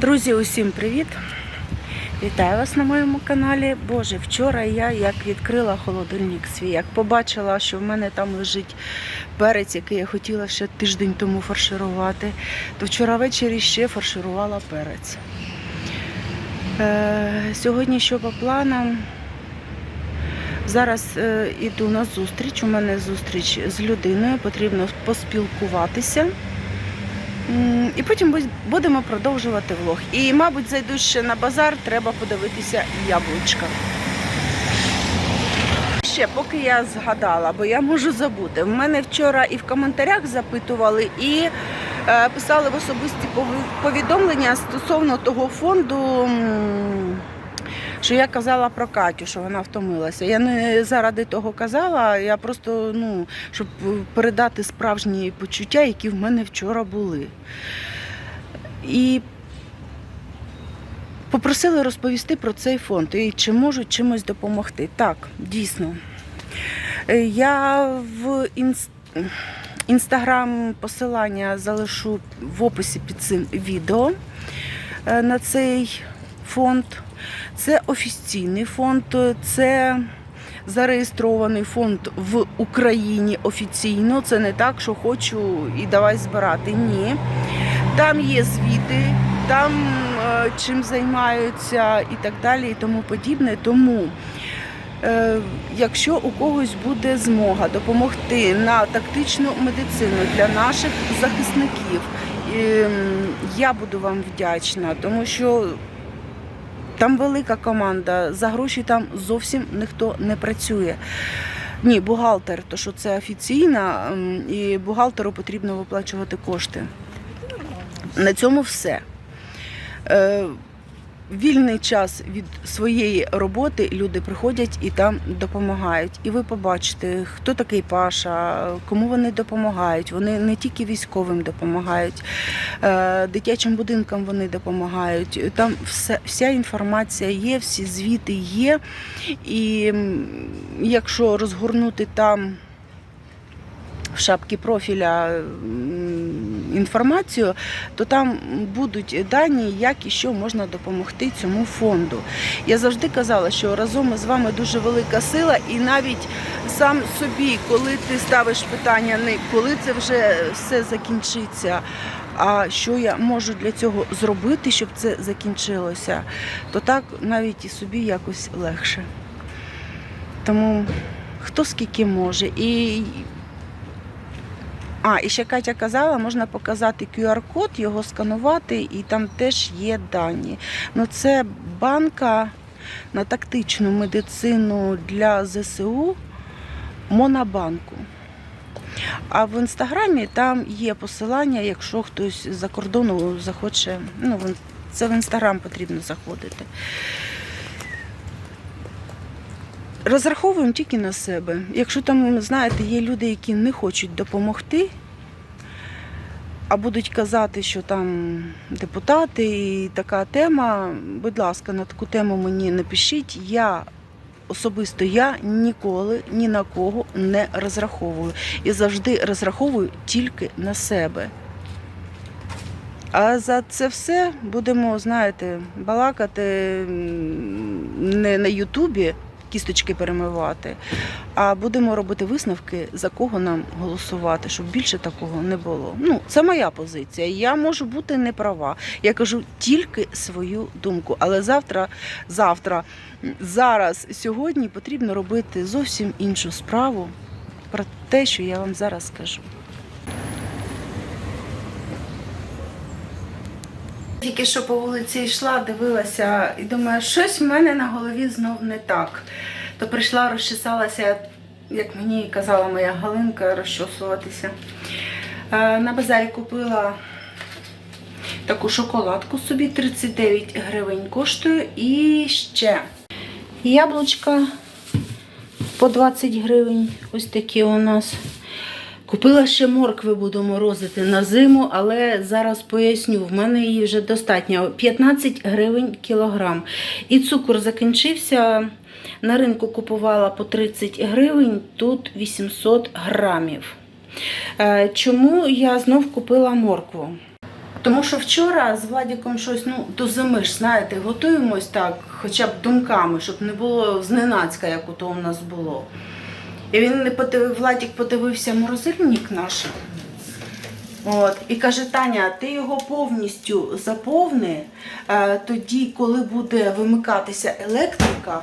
Друзі, усім привіт! Вітаю вас на моєму каналі. Боже, вчора я як відкрила холодильник свій, як побачила, що в мене там лежить перець, який я хотіла ще тиждень тому фарширувати, то вчора ввечері ще фарширувала перець. Е, сьогодні що по планам? Зараз е, іду на зустріч. У мене зустріч з людиною, потрібно поспілкуватися. І потім будемо продовжувати влог. І, мабуть, зайду ще на базар, треба подивитися яблучка. Ще, поки я згадала, бо я можу забути. В мене вчора і в коментарях запитували, і е, писали в особисті повідомлення стосовно того фонду, що я казала про Катю, що вона втомилася. Я не заради того казала, я просто, ну, щоб передати справжні почуття, які в мене вчора були. І попросили розповісти про цей фонд і чи можуть чимось допомогти. Так, дійсно. Е, Я в інс... інстаграм посилання залишу в описі під цим відео е, на цей фонд. Це офіційний фонд, це зареєстрований фонд в Україні офіційно. Це не так, що хочу і давай збирати. Ні. Там є звіти, там е, чим займаються і так далі, і тому подібне. Тому, е, якщо у когось буде змога допомогти на тактичну медицину для наших захисників, е, я буду вам вдячна, тому що там велика команда, за гроші там зовсім ніхто не працює. Ні, бухгалтер, то що це офіційна, і бухгалтеру потрібно виплачувати кошти. На цьому все. Вільний час від своєї роботи люди приходять і там допомагають. І ви побачите, хто такий Паша, кому вони допомагають. Вони не тільки військовим допомагають, е, дитячим будинкам вони допомагають. Там все, вся інформація є, всі звіти є. І якщо розгорнути там в шапці профіля інформацію, то там будуть дані, як і що можна допомогти цьому фонду. Я завжди казала, що разом з вами дуже велика сила, і навіть сам собі, коли ти ставиш питання, не коли це вже все закінчиться. А що я можу для цього зробити, щоб це закінчилося, то так навіть і собі якось легше. Тому хто скільки може. І а, і ще Катя казала, можна показати QR-код, його сканувати, і там теж є дані. Ну, це банка на тактичну медицину для ЗСУ Монобанку. А в інстаграмі там є посилання, якщо хтось з-за кордону захоче. Ну, це в інстаграм потрібно заходити. Розраховуємо тільки на себе. Якщо там, знаєте, є люди, які не хочуть допомогти, а будуть казати, що там депутати і така тема, будь ласка, на таку тему мені напишіть. Я особисто я ніколи ні на кого не розраховую. І завжди розраховую тільки на себе. А за це все будемо, знаєте, балакати не на Ютубі, кісточки перемивати, а будемо робити висновки, за кого нам голосувати, щоб більше такого не було. Ну, це моя позиція. Я можу бути не права. Я кажу тільки свою думку. Але завтра, завтра, зараз, сьогодні потрібно робити зовсім іншу справу про те, що я вам зараз скажу. Тільки що по вулиці йшла, дивилася і думаю, щось в мене на голові знов не так. То прийшла, розчесалася, як мені казала моя Галинка, розчосуватися. Е, На базарі купила таку шоколадку собі, 39 гривень коштує. І ще яблучка по 20 гривень. Ось такі у нас. Купила ще моркви, буду морозити на зиму, але зараз поясню, в мене її вже достатньо. 15 гривень кілограм. І цукор закінчився. На ринку купувала по 30 гривень, тут 800 грамів. Е, Чому я знов купила моркву? Тому що вчора з Владіком щось, ну, до зими ж, знаєте, готуємось так, хоча б думками, щоб не було зненацька, як ото у нас було. І він не подив... Владік подивився морозильник наш. От, і каже, Таня, ти його повністю заповни, е, тоді, коли буде вимикатися електрика,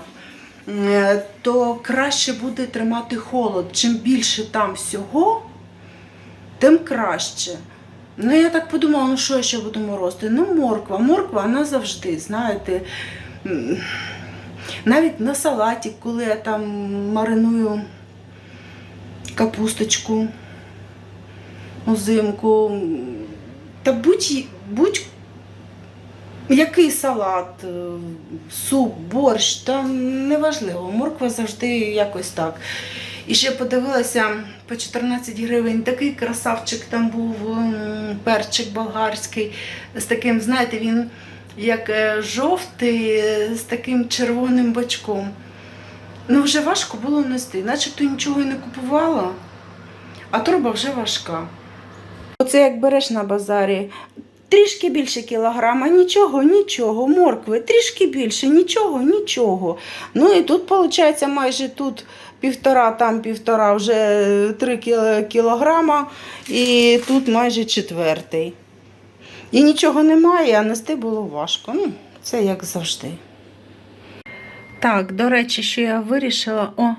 е, то краще буде тримати холод. Чим більше там всього, тим краще. Ну, я так подумала, ну що я ще буду морозити? Ну, морква. Морква, вона завжди, знаєте. Навіть на салаті, коли я там мариную капусточку узимку. Та будь, будь який салат, е, суп, борщ, та неважливо. Морква завжди якось так. І ще подивилася по 14 гривень. Такий красавчик там був перчик болгарський. З таким, знаєте, він як е, жовтий, е, з таким червоним бачком. Ну, вже важко було нести, начебто нічого і не купувала, а торба вже важка. Оце як береш на базарі. Трішки більше кілограма, нічого, нічого, моркви, трішки більше, нічого, нічого. Ну і тут, виходить, майже тут півтора, там півтора, вже три кілограма, і тут майже четвертий. І нічого немає, а нести було важко. Ну, це як завжди. Так, до речі, що я вирішила. О,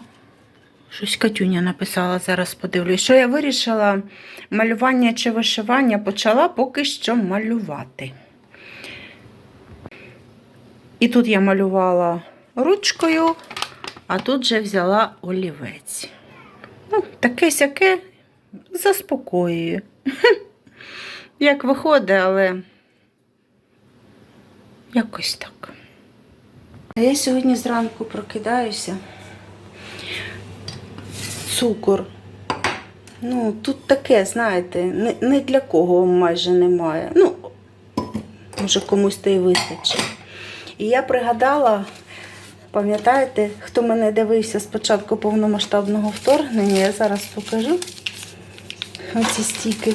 щось Катюня написала, зараз подивлюсь. Що я вирішила малювання чи вишивання почала поки що малювати. І тут я малювала ручкою, а тут вже взяла олівець. Ну, таке сяке заспокоює. Як виходить, але якось так. А я сьогодні зранку прокидаюся. Цукор. Ну, тут таке, знаєте, не, для кого майже немає. Ну, може, комусь то і вистачить. І я пригадала, пам'ятаєте, хто мене дивився з початку повномасштабного вторгнення, я зараз покажу оці стіки.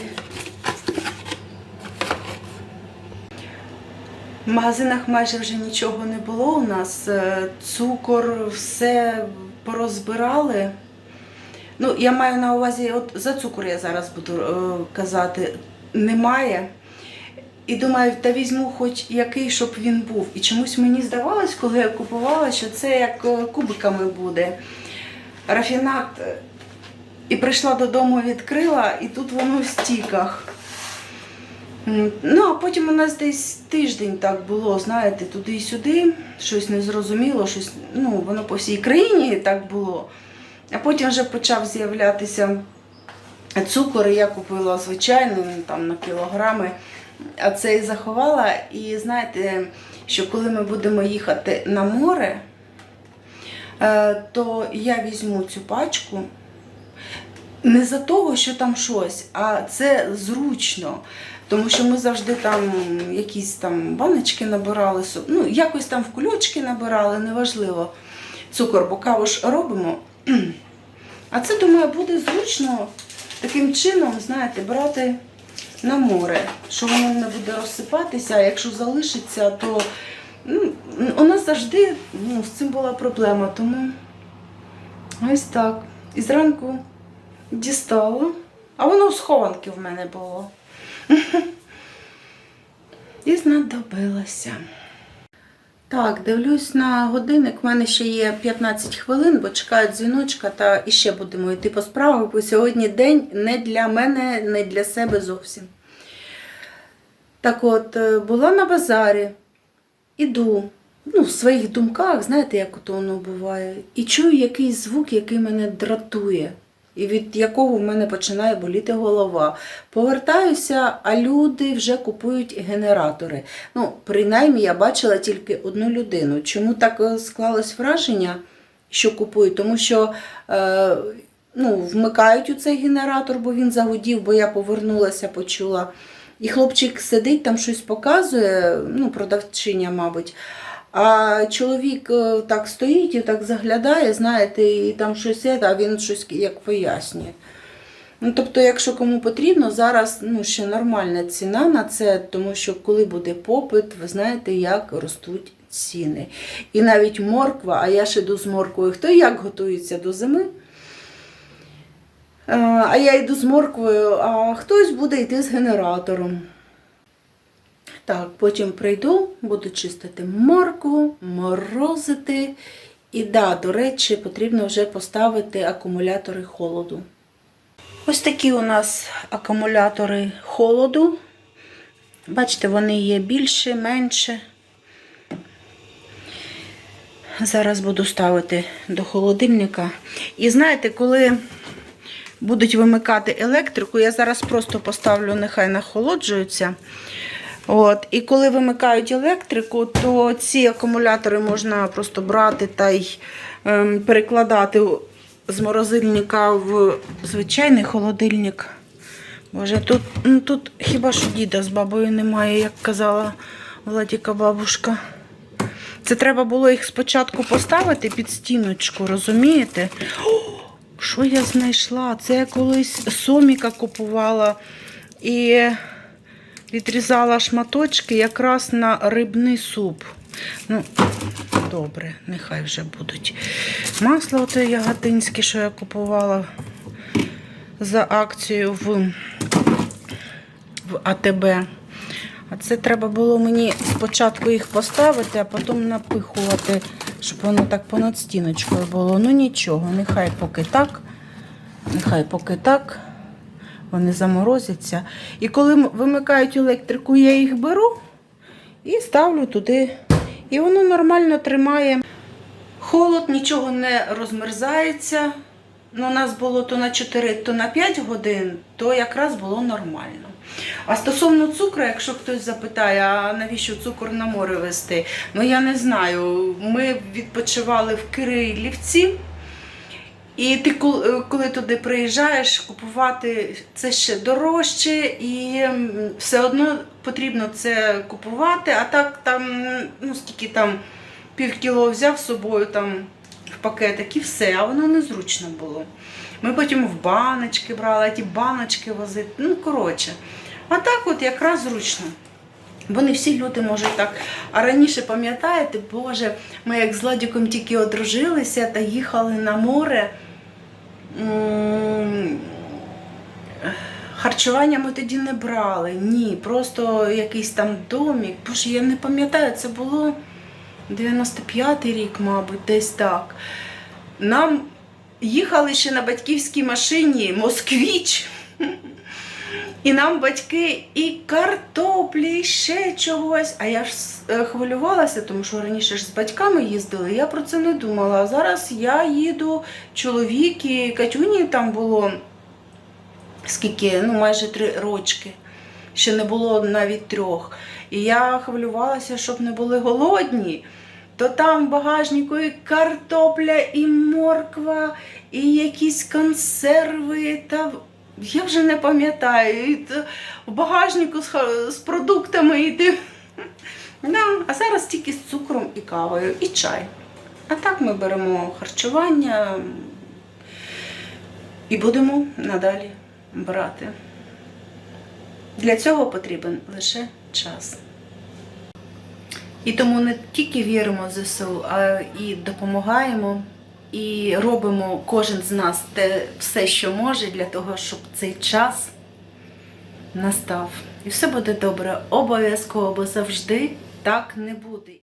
В магазинах майже вже нічого не було у нас. Е, Цукор, все порозбирали. Ну, я маю на увазі, от за цукор я зараз буду е, казати, немає. І думаю, та візьму хоч який, щоб він був. І чомусь мені здавалось, коли я купувала, що це як е, кубиками буде. Рафінат. І прийшла додому, відкрила, і тут воно в стіках. Ну, а потім у нас десь тиждень так було, знаєте, туди і сюди, щось незрозуміло, щось, ну, воно по всій країні так було. А потім вже почав з'являтися цукор, я купила звичайний, ну, там на кілограми, а це і заховала. І знаєте, що коли ми будемо їхати на море, е, то я візьму цю пачку. Не за того, що там щось, а це зручно. Тому що ми завжди там якісь там баночки набирали, ну, якось там в кульочки набирали, неважливо. Цукор, бо каву ж робимо. А це, думаю, буде зручно таким чином, знаєте, брати на море, що воно не буде розсипатися, а якщо залишиться, то ну, у нас завжди ну, з цим була проблема. Тому ось так. І зранку дістала. А воно в схованки в мене було. І знадобилася. Так, дивлюсь на годинник. У мене ще є 15 хвилин, бо чекають дзвіночка, та іще будемо йти по справах, бо сьогодні день не для мене, не для себе зовсім. Так от, е, була на базарі, іду, ну, в своїх думках, знаєте, як ото воно буває, і чую якийсь звук, який мене дратує, і від якого в мене починає боліти голова. Повертаюся, а люди вже купують генератори. Ну, принаймні, я бачила тільки одну людину. Чому так е, склалось враження, що купують? Тому що е, ну, вмикають у цей генератор, бо він загудів, бо я повернулася, почула. І хлопчик сидить, там щось показує, ну, продавчиня, мабуть. А чоловік е, так стоїть і так заглядає, знаєте, і там щось а він щось як пояснює. Ну, тобто, якщо кому потрібно, зараз ну, ще нормальна ціна на це, тому що коли буде попит, ви знаєте, як ростуть ціни. І навіть морква, а я ще йду з морквою. Хто як готується до зими? Е, А я йду з морквою, а хтось буде йти з генератором. Так, потім прийду, буду чистити моркву, морозити. І да, до речі, потрібно вже поставити акумулятори холоду. Ось такі у нас акумулятори холоду. Бачите, вони є більше, менше. Зараз буду ставити до холодильника. І знаєте, коли будуть вимикати електрику, я зараз просто поставлю, нехай нахолоджуються. От. І коли вимикають електрику, то ці акумулятори можна просто брати та й ем, перекладати з морозильника в звичайний холодильник. Боже, тут, ну, тут хіба що діда з бабою немає, як казала Владіка бабушка. Це треба було їх спочатку поставити під стіночку, розумієте? О, що я знайшла? Це я колись соміка купувала і відрізала шматочки якраз на рибний суп. Ну, добре, нехай вже будуть. Масло оте яготинське, що я купувала за акцію в, в АТБ. А це треба було мені спочатку їх поставити, а потім напихувати, щоб воно так понад стіночкою було. Ну нічого, нехай поки так. Нехай поки так. Вони заморозяться. І коли вимикають електрику, я їх беру і ставлю туди. І воно нормально тримає. Холод, нічого не розмерзається. Ну, у нас було то на 4, то на 5 годин, то якраз було нормально. А стосовно цукру, якщо хтось запитає, а навіщо цукор на море вести? Ну я не знаю. Ми відпочивали в Кирилівці. І ти е, коли туди приїжджаєш, купувати це ще дорожче, і все одно потрібно це купувати. А так там, ну скільки там пів кіло взяв з собою там в пакетик і все, а воно незручно було. Ми потім в баночки брали, а ті баночки возити. Ну, коротше. А так от якраз зручно. Бо не всі люди можуть так. А раніше, пам'ятаєте, Боже, ми як з Ладіком тільки одружилися та їхали на море. Харчування ми тоді не брали. Ні, просто якийсь там домік. Боже, я не пам'ятаю, це було 95-й рік, мабуть, десь так. Нам їхали ще на батьківській машині Москвіч. І нам батьки і картоплі, і ще чогось. А я ж е, хвилювалася, тому що раніше ж з батьками їздили. Я про це не думала. А зараз я їду, чоловік і Катюні там було скільки, ну майже три рочки. Ще не було навіть трьох. І я хвилювалася, щоб не були голодні. То там в багажнику і картопля, і морква, і якісь консерви. Та я вже не пам'ятаю. І в багажнику з, з продуктами і ти. Да, а зараз тільки з цукром і кавою, і чай. А так ми беремо харчування і будемо надалі брати. Для цього потрібен лише час. І тому не тільки віримо в ЗСУ, а і допомагаємо, і робимо кожен з нас те все, що може, для того, щоб цей час настав. І все буде добре, обов'язково, бо завжди так не буде.